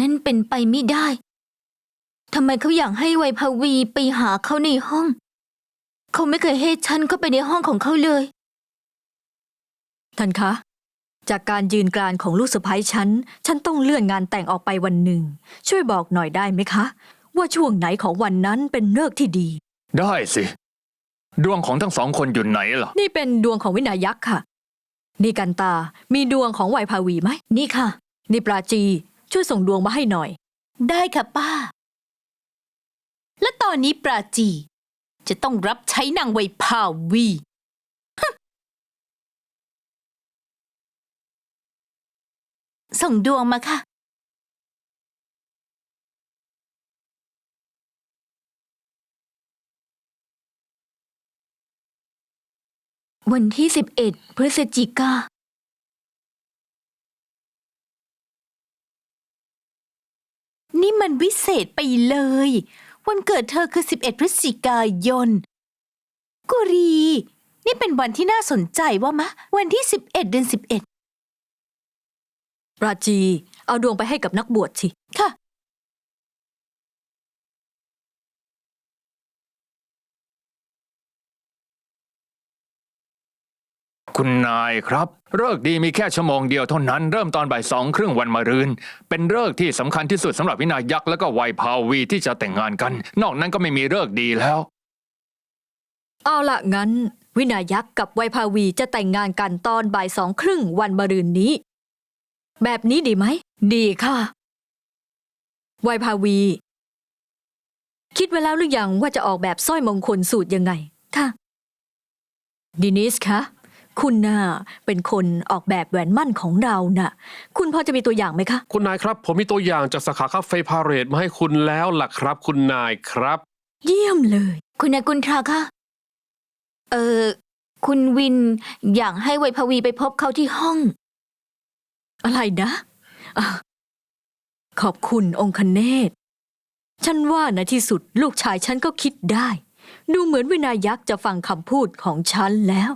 นั่นเป็นไปไม่ได้ทำไมเขาอยากให้ไวยภาวีไปหาเขาในห้อง เขาไม่เคยให้ฉันเข้าไปในห้องของเขาเลย ท่านคะ จากการยืนกรานของลูกสะใภ้ฉัน ฉันต้องเลื่อนงานแต่งออกไปวันหนึ่ง ช่วยบอกหน่อยได้ไหมคะ ว่าช่วงไหนของวันนั้นเป็นเลิกษ์ที่ดี ได้สิ ดวงของทั้งสองคนอยู่ไหนล่ะ นี่เป็นดวงของวินายักษ์ค่ะ นี่กันตา มีดวงของไวยภาวีไหม นี่ค่ะ นี่ปราจี ช่วยส่งดวงมาให้หน่อย ได้ค่ะป้า และตอนนี้ปราจี จะต้องรับใช้นางไวยภาวีฮึ่มส่งดวงมาค่ะ วันที่สิบเอ็ดพฤศจิกา นี่มันวิเศษไปเลย วันเกิดเธอคือ 11 พฤศจิกายน กุรี นี่เป็นวันที่น่าสนใจว่ามะ วันที่ 11 เดือนปราจี เอาดวงไปให้กับนักบวชสิ คุณนายครับเลิกดีมีแค่ชั่วโมงเดียวเท่านั้นเริ่มตอนบ่ายสองครึ่งวันมะรืน เป็นเลิกที่สำคัญที่สุดสำหรับวินายักษ์และก็วัยภาวีที่จะแต่งงานกัน นอกนั้นก็ไม่มีเลิกดีแล้ว เอาละงั้น วินายักษ์กับไวยภาวีจะแต่งงานกันตอนบ่ายสองครึ่งวันมะรืนนี้ แบบนี้ดีไหมดีค่ะ ไวยภาวี คิดไว้แล้วหรือยังว่าจะออกแบบสร้อยมงคลสูตรยังไงค่ะดินิสคะ คุณน่ะเป็นคนออกแบบแหวนมั่นของเราน่ะ คุณพอจะมีตัวอย่างไหมคะ คุณนายครับผมมีตัวอย่างจากสาขาคาเฟ่พาเรตมาให้คุณแล้วล่ะครับ คุณนายครับ เยี่ยมเลย คุณนายกุนทราค่ะเออคุณวินอยากให้ไวยภาวีไปพบเขาที่ห้อง อะไรนะอะขอบคุณองค์คเนศฉันว่าในที่สุดลูกชายฉันก็คิดได้ ดูเหมือนวินายักษ์จะฟังคำพูดของฉันแล้ว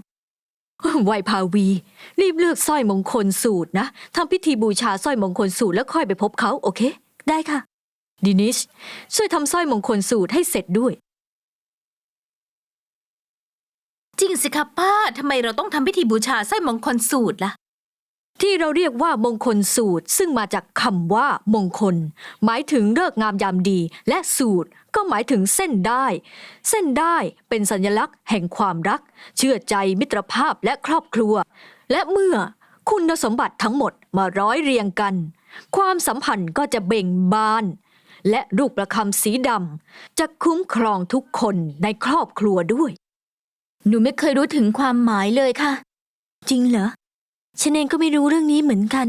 ไหวพาวี รีบเลือกสร้อยมงคลสูตรนะทำพิธีบูชาสร้อยมงคลสูตรแล้วค่อยไปพบเขาโอเค ได้ค่ะ ดินิช ช่วยทำสร้อยมงคลสูตรให้เสร็จด้วย จริงสิคะป้าทำไมเราต้องทำพิธีบูชาสร้อยมงคลสูตรล่ะ ที่เราเรียกว่ามงคลสูตร ซึ่งมาจากคำว่า มงคล หมายถึงเลิกงามยามดี และสูตรก็หมายถึงเส้นได้ เส้นได้เป็นสัญลักษณ์แห่งความรัก เชื่อใจมิตรภาพและครอบครัว และเมื่อคุณสมบัติทั้งหมดมาร้อยเรียงกัน ความสัมพันธ์ก็จะเบ่งบาน และลูกประคำสีดำจะคุ้มครองทุกคนในครอบครัวด้วย หนูไม่เคยรู้ถึงความหมายเลยค่ะ จริงเหรอ ฉันเองก็ไม่รู้เรื่องนี้เหมือนกัน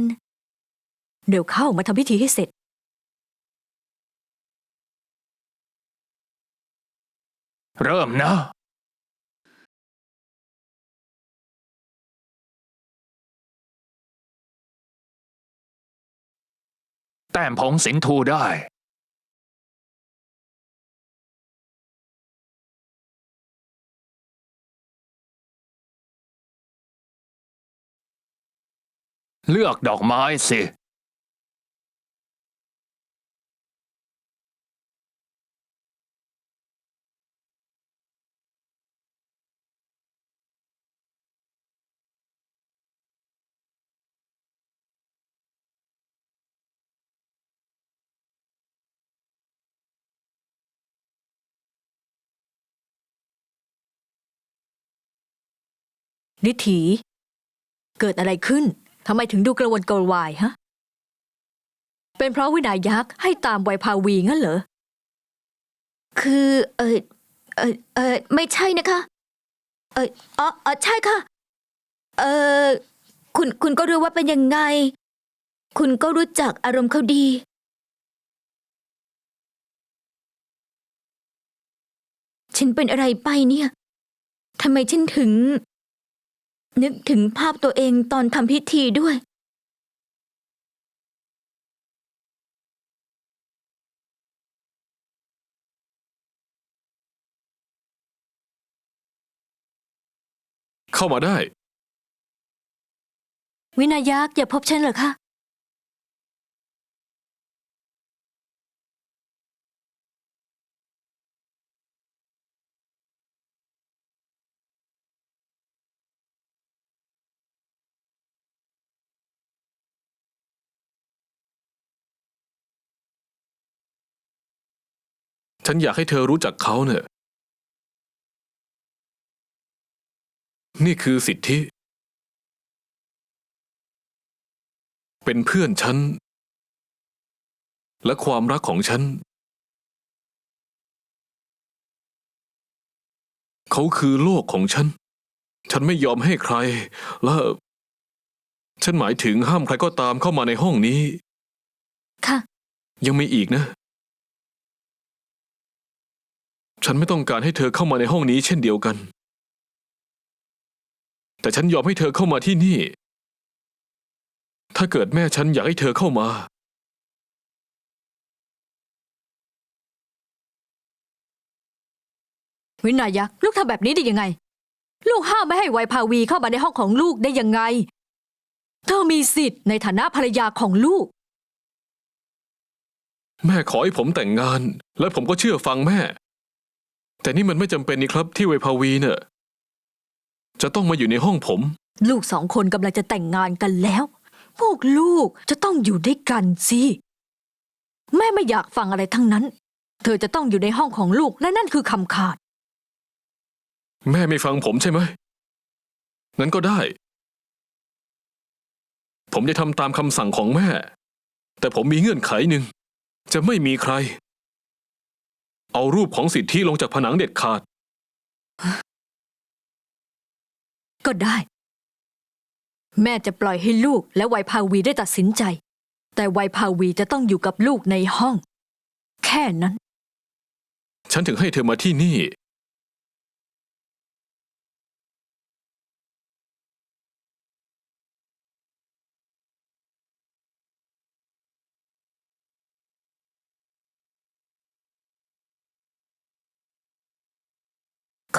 เดี๋ยวเข้ามาทำพิธีให้เสร็จ เริ่มนะ แต้มผงสินทูได้ เลือกดอกไม้สินิถี เกิดอะไรขึ้น ทำไมถึงดูกระวนกระวายฮะ เป็นเพราะวินายักษ์ให้ตามไวยภาวีงั้นเหรอ คือเออเออเออไม่ใช่นะคะ เอออ๋ออ๋อใช่ค่ะ เออคุณคุณก็รู้ว่าเป็นยังไง คุณก็รู้จักอารมณ์เขาดี ฉันเป็นอะไรไปเนี่ยทำไมฉันถึง นึกถึงภาพตัวเองตอนทำพิธีด้วยเข้ามาได้ วินายักษ์อย่าพบฉันเหรอคะ ฉันอยากให้เธอรู้จักเขาเนอะนี่คือสิทธิ เป็นเพื่อนฉัน และความรักของฉัน เขาคือโลกของฉัน ฉันไม่ยอมให้ใคร และ ฉันหมายถึงห้ามใครก็ตามเข้ามาในห้องนี้ ค่ะ ยังมีอีกนะ ฉันไม่ต้องการให้เธอเข้ามาในห้องนี้เช่นเดียวกัน แต่ฉันยอมให้เธอเข้ามาที่นี่ ถ้าเกิดแม่ฉันอยากให้เธอเข้ามา วินายักษ์ลูกทำแบบนี้ได้ยังไง ลูกห้ามไม่ให้ไวภาวีเข้ามาในห้องของลูกได้ยังไง เธอมีสิทธิ์ในฐานะภรรยาของลูก แม่ขอให้ผมแต่งงาน และผมก็เชื่อฟังแม่ แต่นี่มันไม่จำเป็นนี่ครับที่เวภาวีเน่ะจะต้องมาอยู่ในห้องผม ลูกสองคนกำลังจะแต่งงานกันแล้ว พวกลูกจะต้องอยู่ด้วยกันสิ แม่ไม่อยากฟังอะไรทั้งนั้น เธอจะต้องอยู่ในห้องของลูกและนั่นคือคำขาด แม่ไม่ฟังผมใช่ไหมงั้นก็ได้ ผมจะทำตามคำสั่งของแม่ แต่ผมมีเงื่อนไขหนึ่ง จะไม่มีใคร เอารูปของสิทธิลงจากผนังเด็ดขาด ก็ได้ แม่จะปล่อยให้ลูกและไวภาวีได้ตัดสินใจ แต่ไวภาวีจะต้องอยู่กับลูกในห้อง แค่นั้น ฉันถึงให้เธอมาที่นี่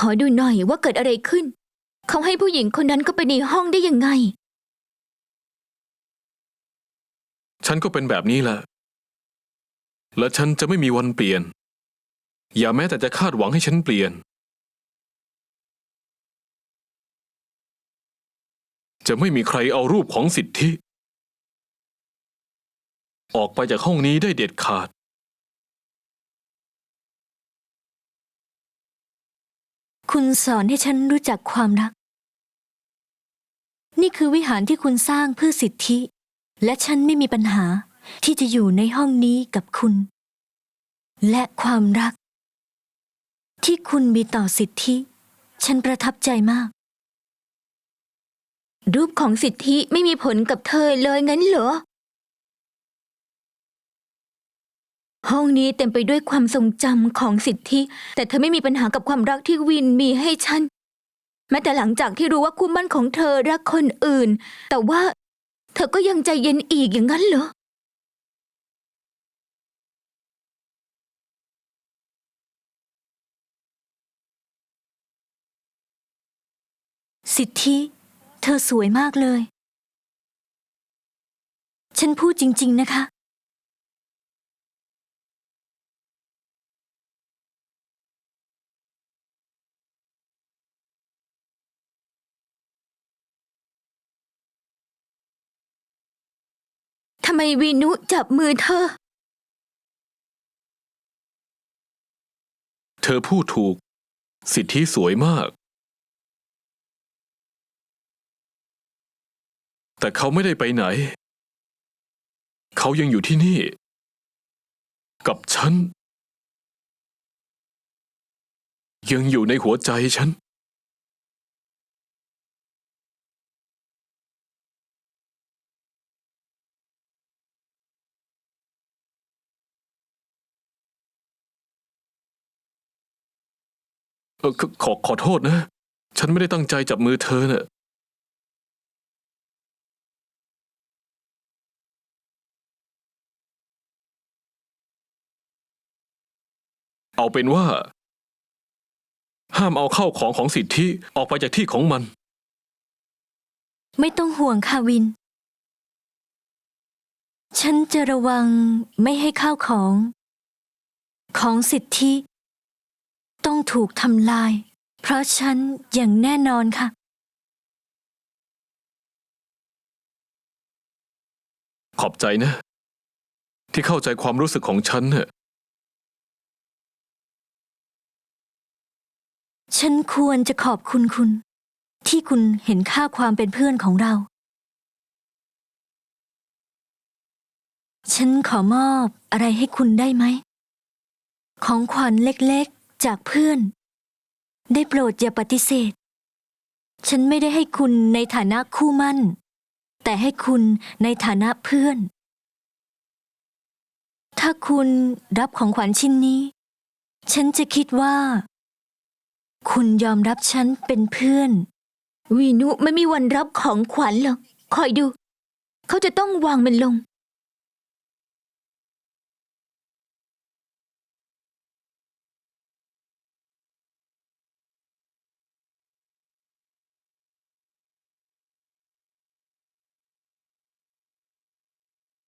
ขอดูหน่อยว่าเกิดอะไรขึ้น เขาให้ผู้หญิงคนนั้นเข้าไปในห้องได้ยังไง ฉันก็เป็นแบบนี้แหละ และฉันจะไม่มีวันเปลี่ยน อย่าแม้แต่จะคาดหวังให้ฉันเปลี่ยน จะไม่มีใครเอารูปของสิทธิ ออกไปจากห้องนี้ได้เด็ดขาด คุณสอนให้ฉันรู้จักความรัก นี่คือวิหารที่คุณสร้างเพื่อสิทธิ และฉันไม่มีปัญหาที่จะอยู่ในห้องนี้กับคุณ และความรัก ที่คุณมีต่อสิทธิ ฉันประทับใจมาก รูปของสิทธิไม่มีผลกับเธอเลยงั้นเหรอ ห้องนี้เต็มไปด้วยความทรงจำของสิทธิ แต่เธอไม่มีปัญหากับความรักที่วินมีให้ฉัน แม้แต่หลังจากที่รู้ว่าคู่มั่นของเธอรักคนอื่น แต่ว่า เธอก็ยังใจเย็นอีกอย่างนั้นเหรอ สิทธิ เธอสวยมากเลย ฉันพูดจริง ๆ นะคะ มวีนุจับมือเธอ เธอพูดถูก สิทธิสวยมาก แต่เขาไม่ได้ไปไหน เขายังอยู่ที่นี่ กับฉัน ยังอยู่ในหัวใจฉัน เออขอขอขอโทษนะ ฉันไม่ได้ตั้งใจจับมือเธอเนะ่ะเอาเป็นว่า ห้ามเอาเข้าของของสิทธิออกไปจากที่ของมัน ไม่ต้องห่วงค่ะวิน ฉันจะระวังไม่ให้ข้าวของ ของสิทธิ ต้องถูกทำลาย เพราะฉันอย่างแน่นอนค่ะ ขอบใจนะ ที่เข้าใจความรู้สึกของฉันเน่ะฉันควรจะขอบคุณคุณ ที่คุณเห็นค่าความเป็นเพื่อนของเรา ฉันขอมอบอะไรให้คุณได้ไหม ของขวัญเล็กๆ จากเพื่อน ได้โปรดอย่าปฏิเสธ ฉันไม่ได้ให้คุณในฐานะคู่มั่น แต่ให้คุณในฐานะเพื่อน ถ้าคุณรับของขวัญชิ้นนี้ ฉันจะคิดว่า คุณยอมรับฉันเป็นเพื่อน วีนุไม่มีวันรับของขวัญหรอก คอยดู เขาจะต้องวางมันลง